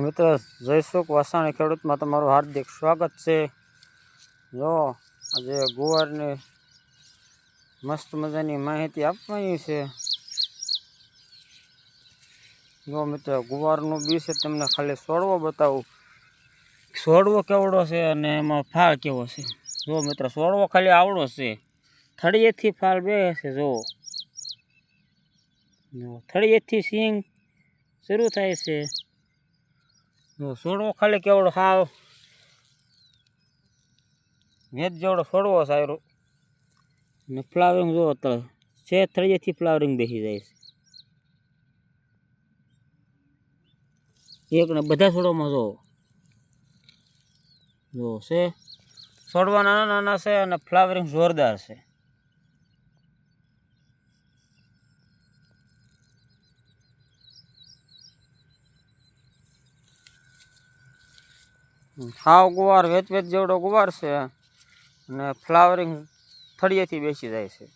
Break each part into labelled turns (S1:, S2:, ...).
S1: મિત્રો જયસુખ વાસાણી ખેડૂતમાં તમારું હાર્દિક સ્વાગત છે. જો, આજે ગુવારની મસ્ત મજાની માહિતી આપવાની છે. જો મિત્રો, ગુવારનું બી છે, તમને ખાલી છોડવો બતાવું. છોડવો કેવડો છે અને એમાં ફાળ કેવો છે? જો મિત્રો છોડવો ખાલી આવડો છે. થળિયેથી ફાળ બે જો. જો, થળિયેથી સિંગ શરૂ થાય છે. જો છોડવો ખાલી કેવડો સાવ? વેદ જેવડો છોડવો સારો ને ફ્લાવરિંગ જો તો છે થળિયેથી ફ્લાવરિંગ બેસી જાય છે. એક ને બધા છોડવામાં જો. જો છે. છોડવા નાના નાના છે અને ફ્લાવરિંગ જોરદાર છે. હાવ ગુવાર વેચ વેચ જેવડો ગુવાર છે અને ફ્લાવરિંગ થળિયેથી બેસી જાય છે.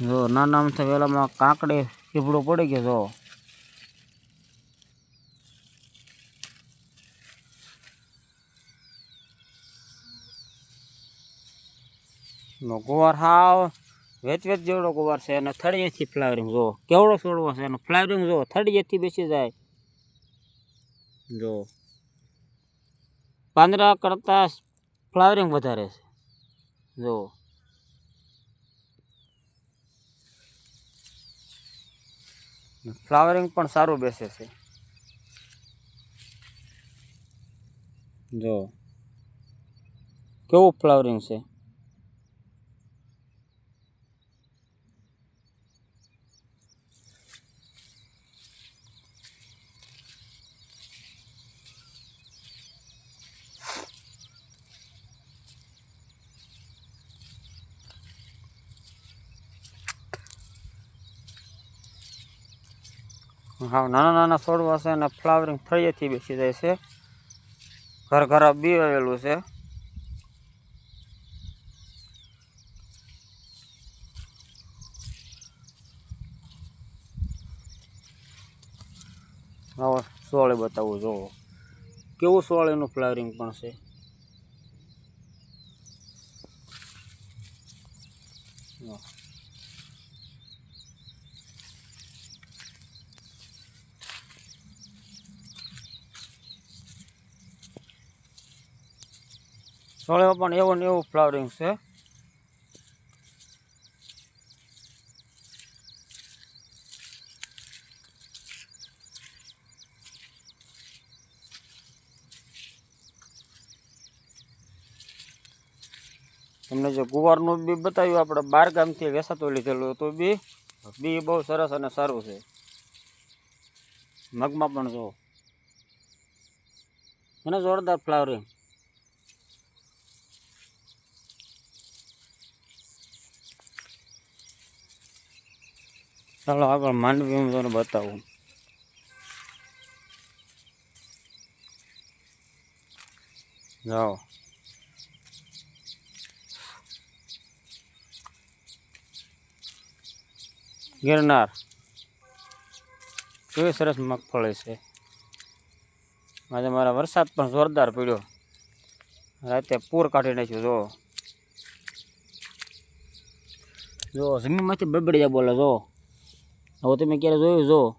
S1: જો નાના અમથા વેલામાં કાંકડે પીપળો પડી ગયો, જો. ગુવાર હાવ વેચ વેચ જેવડો ગુવાર છે અને થળિયેથી ફ્લાવરિંગ, જો, કેવડો છોડવો છે અને ફ્લાવરિંગ, જો, થળિયેથી બેસી જાય. જો, પાંદડા કરતાં ફ્લાવરિંગ વધારે છે. જો ફ્લાવરિંગ પણ સારું બેસે છે. જો, કેવું ફ્લાવરિંગ છે? હા, નાના નાના છોડવા છે અને ફ્લાવરિંગ થળિયેથી બેસી જાય છે. ઘર ઘર બી આવેલું છે. હવે સોળે બતાવું જોવો કેવું સોળેનું ફ્લાવરિંગ પણ છે? જો. સોળેમાં પણ એવું ને એવું ફ્લાવરિંગ છે. તમને જે ગુવારનું બી બતાવ્યું, આપણે બાર ગામથી વેસાતું લીધેલું હતું બી. બી બહુ સરસ અને સારું છે. મગમાં પણ જો મને જોરદાર ફ્લાવરિંગ. ચાલો આગળ માંડવી હું તમને બતાવું. જાઓ. ગિરનાર. કેવી સરસ મગફળી છે. આજે મારા વરસાદ પણ જોરદાર પડ્યો. રાતે પૂર કાઢી નાખ્યું જો જો જમીનમાંથી બબડી બોલે જો હવે તમે ક્યારે જોયું? જો.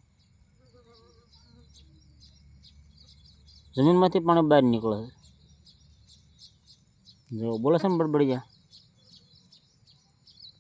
S1: જમીનમાંથી પાણી બહાર નીકળે છે. જો, બોલે છે ને બડબડિયા